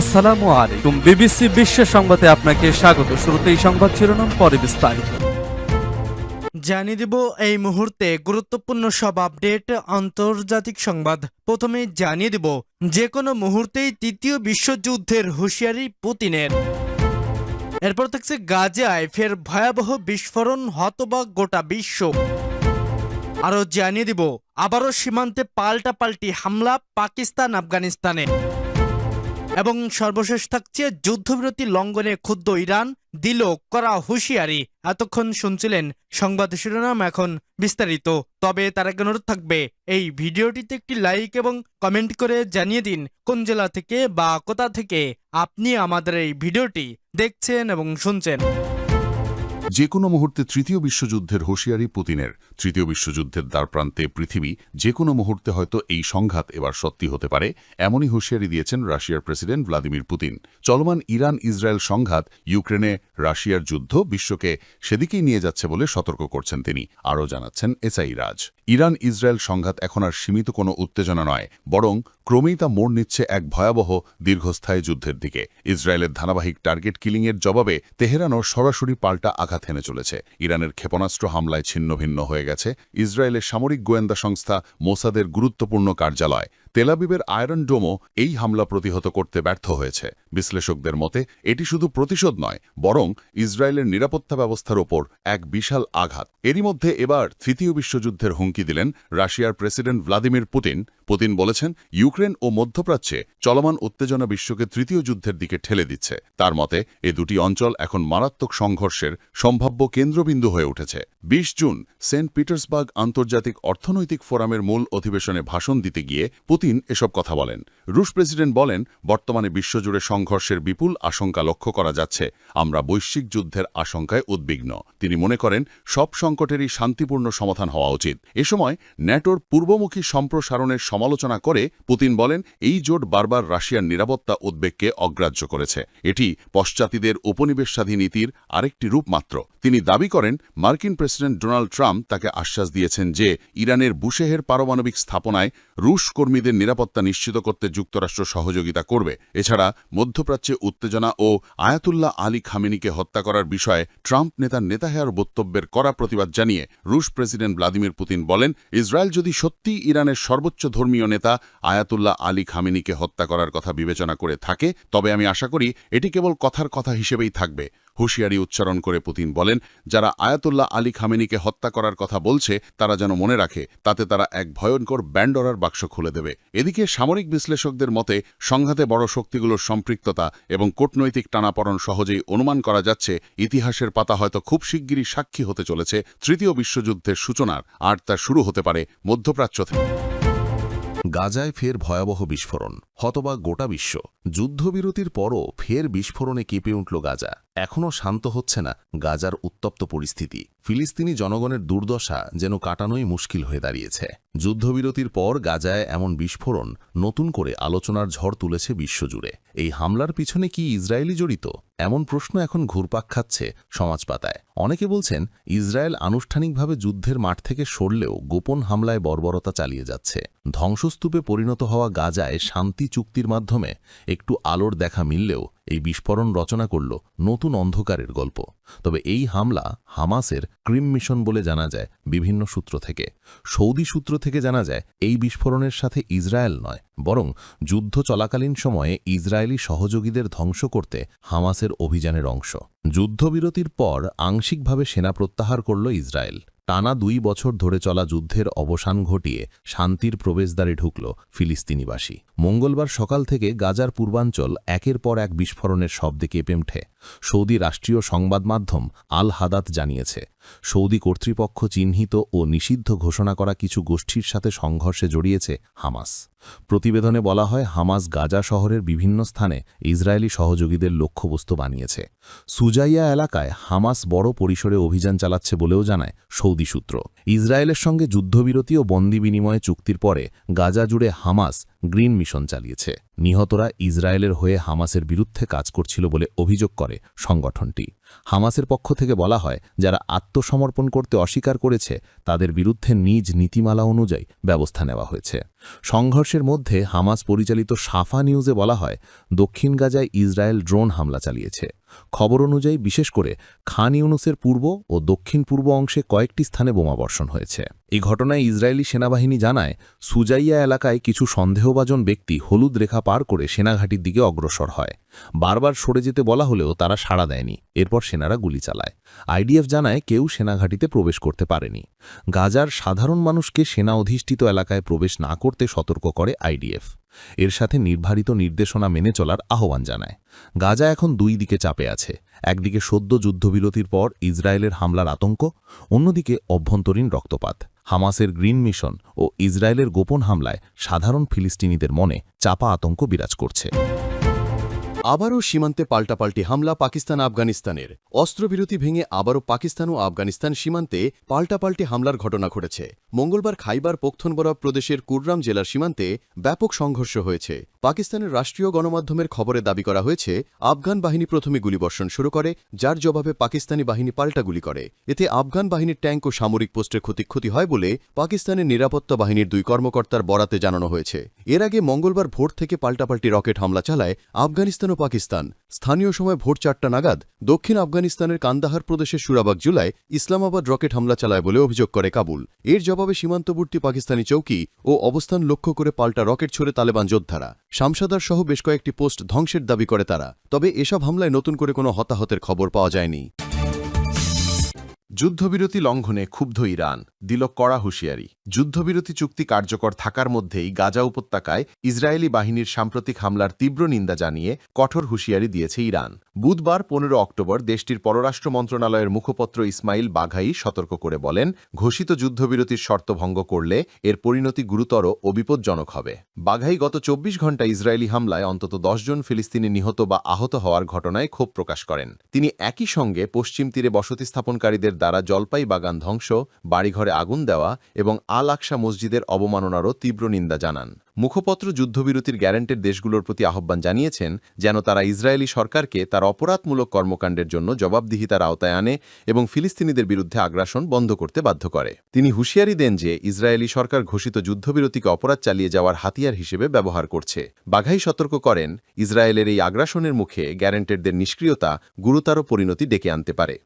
আসসালামু আলাইকুম। বিবিসি বিশ্ব সংবাদে আপনাকে স্বাগত। শুরুতে এই সংবাদ শিরোনাম, পরে বিস্তারিত। জানিয়ে দেব, এই মুহূর্তে গুরুত্বপূর্ণ সব আপডেট, আন্তর্জাতিক সংবাদ। প্রথমে জানিয়ে দেব যে কোনো মুহূর্তেই তৃতীয় বিশ্বযুদ্ধের হুঁশিয়ারি পুতিনের। এরপর থাকছে গাজায় ফের ভয়াবহ বিস্ফোরণ, হতবাক গোটা বিশ্ব। আরও জানিয়ে দিব, আবারও সীমান্তে পাল্টাপাল্টি হামলা পাকিস্তান আফগানিস্তানে এবং সর্বশেষ থাকছে যুদ্ধবিরতি লঙ্ঘনে ক্ষুব্ধ ইরান, দিল করা হুঁশিয়ারি। এতক্ষণ শুনছিলেন সংবাদ শিরোনাম এখন বিস্তারিত। তবে তার এক অনুরোধ থাকবে, এই ভিডিওটিতে একটি লাইক এবং কমেন্ট করে জানিয়ে দিন কোন জেলা থেকে বা কোথা থেকে আপনি আমাদের এই ভিডিওটি দেখছেন এবং শুনছেন। যে কোনো মুহূর্তে তৃতীয় বিশ্বযুদ্ধের হুঁশিয়ারি পুতিনের। তৃতীয় বিশ্বযুদ্ধের দ্বারপ্রান্তে পৃথিবী যে কোনো মুহূর্তে হয়তো এই সংঘাত এবার সত্যি হতে পারে, এমনই হুঁশিয়ারি দিয়েছেন রাশিয়ার প্রেসিডেন্ট ভ্লাদিমির পুতিন। চলমান ইরান ইসরায়েল সংঘাত ইউক্রেনে রাশিয়ার যুদ্ধ বিশ্বকে সেদিকেই নিয়ে যাচ্ছে বলে সতর্ক করছেন তিনি, আরও জানাচ্ছেন এসআই রাজ। ইরান ইসরায়েল সংঘাত এখন আর সীমিত কোনো উত্তেজনা নয়, বরং ক্রমেই তা মোড় নিচ্ছে এক ভয়াবহ দীর্ঘস্থায়ী যুদ্ধের দিকে। ইসরায়েলের ধারাবাহিক টার্গেট কিলিংয়ের জবাবে তেহরানও সরাসরি পাল্টা আঘাত হেনে চলেছে। ইরানের ক্ষেপণাস্ত্র হামলায় ছিন্নভিন্ন হয়ে গেছে। ইসরায়েলের সামরিক গোয়েন্দা সংস্থা মোসাদের গুরুত্বপূর্ণ কার্যালয়। তেলাবিবের আয়রন ডোমও এই হামলা প্রতিহত করতে ব্যর্থ হয়েছে। বিশ্লেষকদের মতে, এটি শুধু প্রতিশোধ নয়, বরং ইসরায়েলের নিরাপত্তা ব্যবস্থার ওপর এক বিশাল আঘাত। এরই মধ্যে এবার তৃতীয় বিশ্বযুদ্ধের হুমকি দিলেন রাশিয়ার প্রেসিডেন্ট ভ্লাদিমির পুতিন। পুতিন বলেছেন, ইউক্রেন ও মধ্যপ্রাচ্যে চলমান উত্তেজনা বিশ্বকে তৃতীয় যুদ্ধের দিকে ঠেলে দিচ্ছে। তার মতে, এ দুটি অঞ্চল এখন মারাত্মক সংঘর্ষের সম্ভাব্য কেন্দ্রবিন্দু হয়ে উঠেছে। ২০ জুন, সেন্ট পিটার্সবার্গ আন্তর্জাতিক অর্থনৈতিক ফোরামের মূল অধিবেশনে ভাষণ দিতে গিয়ে পুতিন এসব কথা বলেন। রুশ প্রেসিডেন্ট বলেন, বর্তমানে বিশ্বজুড়ে সংঘর্ষের বিপুল আশঙ্কা লক্ষ্য করা যাচ্ছে। আমরা বৈশ্বিক যুদ্ধের আশঙ্কায় উদ্বিগ্ন। তিনি মনে করেন, সব সংকটেরই শান্তিপূর্ণ সমাধান হওয়া উচিত। এ সময় ন্যাটোর পূর্বমুখী সম্প্রসারণের সমালোচনা করে পুতিন বলেন, এই জোট বারবার রাশিয়ার নিরাপত্তা উদ্বেগকে অগ্রাহ্য করেছে। এটি পশ্চাতীদের উপনিবেশবাদী নীতির আরেকটি রূপ মাত্র। তিনি দাবি করেন, মার্কিন প্রেসিডেন্ট ডোনাল্ড ট্রাম্প তাকে আশ্বাস দিয়েছেন যে ইরানের বুশেহের পারমাণবিক স্থাপনায় রুশ কর্মীদের নিরাপত্তা নিশ্চিত করতে যুক্তরাষ্ট্র সহযোগিতা করবে। এছাড়া মধ্যপ্রাচ্যে উত্তেজনা ও আয়াতুল্লাহ আলী খামেনিকে হত্যা করার বিষয়ে ট্রাম্প নেতার নেতাহেয়ার বক্তব্যের করা প্রতিবাদ জানিয়ে রুশ প্রেসিডেন্ট ভ্লাদিমির পুতিন বলেন, ইসরায়েল যদি সত্যিই ইরানের সর্বোচ্চ ধর্মীয় নেতা আয়াতুল্লাহ আলী খামেনিকে হত্যা করার কথা বিবেচনা করে থাকে, তবে আমি আশা করি এটি কেবল কথার কথা হিসেবেই থাকবে। হুঁশিয়ারি উচ্চারণ করে পুতিন বলেন, যারা আয়াতুল্লাহ আলী খামেনিকে হত্যা করার কথা বলছে, তারা যেন মনে রাখে, তাতে তারা এক ভয়ঙ্কর ব্যান্ডরার বাক্স খুলে দেবে। এদিকে সামরিক বিশ্লেষকদের মতে, সংঘাতে বড় শক্তিগুলোর সম্পৃক্ততা এবং কূটনৈতিক টানাপড়ন সহজেই অনুমান করা যাচ্ছে, ইতিহাসের পাতা হয়তো খুব শিগগিরই সাক্ষী হতে চলেছে তৃতীয় বিশ্বযুদ্ধের সূচনার, আর তা শুরু হতে পারে মধ্যপ্রাচ্য থেকে। গাজায় ফের ভয়াবহ বিস্ফোরণ হতবা গোটা বিশ্ব। যুদ্ধবিরতির পরও ফের বিস্ফোরণে কেঁপে উঠল গাজা। এখনও শান্ত হচ্ছে না গাজার উত্তপ্ত পরিস্থিতি। ফিলিস্তিনি জনগণের দুর্দশা যেন কাটানোই মুশকিল হয়ে দাঁড়িয়েছে। যুদ্ধবিরতির পর গাজায় এমন বিস্ফোরণ নতুন করে আলোচনার ঝড় তুলেছে বিশ্বজুড়ে। এই হামলার পিছনে কি ইসরায়েলি জড়িত? এমন প্রশ্ন এখন ঘুরপাক খাচ্ছে সমাজপাতায়। অনেকে বলছেন, ইসরায়েল আনুষ্ঠানিকভাবে যুদ্ধের মাঠ থেকে সরলেও গোপন হামলায় বর্বরতা চালিয়ে যাচ্ছে। ধ্বংসস্তূপে পরিণত হওয়া গাজায় শান্তি চুক্তির মাধ্যমে একটু আলোর দেখা মিললেও এই বিস্ফোরণ রচনা করল নতুন অন্ধকারের গল্প। তবে এই হামলা হামাসের ক্রিম মিশন বলে জানা যায় বিভিন্ন সূত্র থেকে। সৌদি সূত্র থেকে জানা যায় এই বিস্ফোরণের সাথে ইসরায়েল নয়, বরং যুদ্ধ চলাকালীন সময়ে ইসরায়েলি সহযোগীদের ধ্বংস করতে হামাসের অভিযানের অংশ। যুদ্ধবিরতির পর আংশিকভাবে সেনা প্রত্যাহার করল ইসরায়েল। টানা দুই বছর ধরে চলা যুদ্ধের অবসান ঘটিয়ে শান্তির প্রবেশদ্বারে ঢুকল ফিলিস্তিনিবাসী মঙ্গলবার সকাল থেকে গাজার পূর্বাঞ্চল একের পর এক বিস্ফোরণের শব্দে কেঁপে ওঠে। সৌদি রাষ্ট্রীয় সংবাদ মাধ্যম আল হাদাত জানিয়েছে, সৌদি কর্তৃপক্ষ চিহ্নিত ও নিষিদ্ধ ঘোষণা করা কিছু গোষ্ঠীর সাথে সংঘর্ষে জড়িয়েছে হামাস। প্রতিবেদনে বলা হয়, হামাস গাজা শহরের বিভিন্ন স্থানে ইসরায়েলি সহযোগীদের লক্ষ্যবস্তু বানিয়েছে। সুজাইয়া এলাকায় হামাস বড় পরিসরে অভিযান চালাচ্ছে বলেও জানায় সৌদি সূত্র। ইসরায়েলের সঙ্গে যুদ্ধবিরতি ও বন্দি বিনিময় চুক্তির পরে গাজা জুড়ে হামাস গ্রিন মিশন চালিয়েছে। নিহতরা ইসরায়েলের হয়ে হামাসের বিরুদ্ধে কাজ করছিল বলে অভিযোগ করে সংগঠনটি। হামাসের পক্ষ থেকে বলা হয়, যারা আত্মসমর্পণ করতে অস্বীকার করেছে, তাদের বিরুদ্ধে নিজ নীতিমালা অনুযায়ী ব্যবস্থা নেওয়া হয়েছে। সংঘর্ষের মধ্যে হামাস পরিচালিত সাফা নিউজে বলা হয়, দক্ষিণ গাজায় ইসরায়েল ড্রোন হামলা চালিয়েছে। খবর অনুযায়ী, বিশেষ করে খান ইউনুসের পূর্ব ও দক্ষিণ পূর্ব অংশে কয়েকটি স্থানে বোমাবর্ষণ হয়েছে। এই ঘটনায় ইসরায়েলি সেনাবাহিনী জানায়, সুজাইয়া এলাকায় কিছু সন্দেহভাজন ব্যক্তি হলুদ রেখা পার করে সেনাঘাটির দিকে অগ্রসর হয়। বারবার সরে যেতে বলা হলেও তারা সাড়া দেয়নি। এরপর সেনারা গুলি চালায়। আইডিএফ জানায় কেউ সেনাঘাটিতে প্রবেশ করতে পারেনি। গাজার সাধারণ মানুষকে সেনা অধিষ্ঠিত এলাকায় প্রবেশ না করতে সতর্ক করে আইডিএফ। এর সাথে নির্ধারিত নির্দেশনা মেনে চলার আহ্বান জানায়। গাজা এখন দুই দিকে চাপে আছে। একদিকে সদ্য যুদ্ধবিরতির পর ইসরায়েলের হামলার আতঙ্ক, অন্যদিকে অভ্যন্তরীণ রক্তপাত। হামাসের গ্রিন মিশন ও ইসরায়েলের গোপন হামলায় সাধারণ ফিলিস্তিনিদের মনে চাপা আতঙ্ক বিরাজ করছে। আবারও সীমান্তে পাল্টাপাল্টি হামলা পাকিস্তান আফগানিস্তানের অস্ত্রবিরতি ভেঙে আবারও পাকিস্তান ও আফগানিস্তান সীমান্তে পাল্টাপাল্টি হামলার ঘটনা ঘটেছে। মঙ্গলবার খাইবার পখথনবরা প্রদেশের কুররাম জেলার সীমান্তে ব্যাপক সংঘর্ষ হয়েছে। পাকিস্তানের রাষ্ট্রীয় গণমাধ্যমের খবরে দাবি করা হয়েছে, আফগান বাহিনী প্রথমে গুলিবর্ষণ শুরু করে, যার জবাবে পাকিস্তানি বাহিনী পাল্টা গুলি করে। এতে আফগান বাহিনীর ট্যাঙ্ক ও সামরিক পোস্টের ক্ষতিক্ষতি হয় বলে পাকিস্তানের নিরাপত্তা বাহিনীর দুই কর্মকর্তার বরাতে জানানো হয়েছে। এর আগে মঙ্গলবার ভোর থেকে পাল্টাপাল্টি রকেট হামলা চালায় আফগানিস্তান ও পাকিস্তান। স্থানীয় সময় ভোর চারটা নাগাদ দক্ষিণ আফগানিস্তানের কান্দাহার প্রদেশের সুরাবাগ জুলাই ইসলামাবাদ রকেট হামলা চালায় বলে অভিযোগ করে কাবুল। এর জবাবে সীমান্তবর্তী পাকিস্তানি চৌকি ও অবস্থান লক্ষ্য করে পাল্টা রকেট ছড়ে তালেবান যোদ্ধারা। শামসাদার সহ বেশ কয়েকটি পোস্ট ধ্বংসের দাবি করে তারা। তবে এসব হামলায় নতুন করে কোনো হতাহতের খবর পাওয়া যায়নি। যুদ্ধবিরতি লঙ্ঘনে ক্ষুব্ধ ইরান দিল কড়া হুঁশিয়ারি। যুদ্ধবিরতি চুক্তি কার্যকর থাকার মধ্যেই গাজা উপত্যকায় ইসরায়েলি বাহিনীর সাম্প্রতিক হামলার তীব্র নিন্দা জানিয়ে কঠোর হুঁশিয়ারি দিয়েছে ইরান। বুধবার পনেরো অক্টোবর দেশটির পররাষ্ট্র মন্ত্রণালয়ের মুখপত্র ইসমাইল বাঘাই সতর্ক করে বলেন, ঘোষিত যুদ্ধবিরতির শর্ত ভঙ্গ করলে এর পরিণতি গুরুতর ও বিপজ্জনক হবে। বাঘাই গত চব্বিশ ঘণ্টা ইসরায়েলি হামলায় অন্তত জন ফিলিস্তিনি নিহত বা আহত হওয়ার ঘটনায় ক্ষোভ প্রকাশ করেন। তিনি একই সঙ্গে পশ্চিম তীরে বসতি স্থাপনকারীদের দ্বারা জলপাই বাগান ধ্বংস, বাড়িঘরে আগুন দেওয়া এবং আল আকসা মসজিদের অবমাননারও তীব্র নিন্দা জানান। মুখপত্র যুদ্ধবিরতির গ্যারান্টের দেশগুলোর প্রতি আহ্বান জানিয়েছেন যেন তারা ইসরায়েলি সরকারকে তার অপরাধমূলক কর্মকাণ্ডের জন্য জবাবদিহিতার আওতায় আনে এবং ফিলিস্তিনিদের বিরুদ্ধে আগ্রাসন বন্ধ করতে বাধ্য করে। তিনি হুঁশিয়ারি দেন যে ইসরায়েলি সরকার ঘোষিত যুদ্ধবিরতিকে অপরাধ চালিয়ে যাওয়ার হাতিয়ার হিসেবে ব্যবহার করছে। বাঘাই সতর্ক করেন, ইসরায়েলের এই আগ্রাসনের মুখে গ্যারান্টেরদের নিষ্ক্রিয়তা গুরুতর পরিণতি ডেকে আনতে পারে।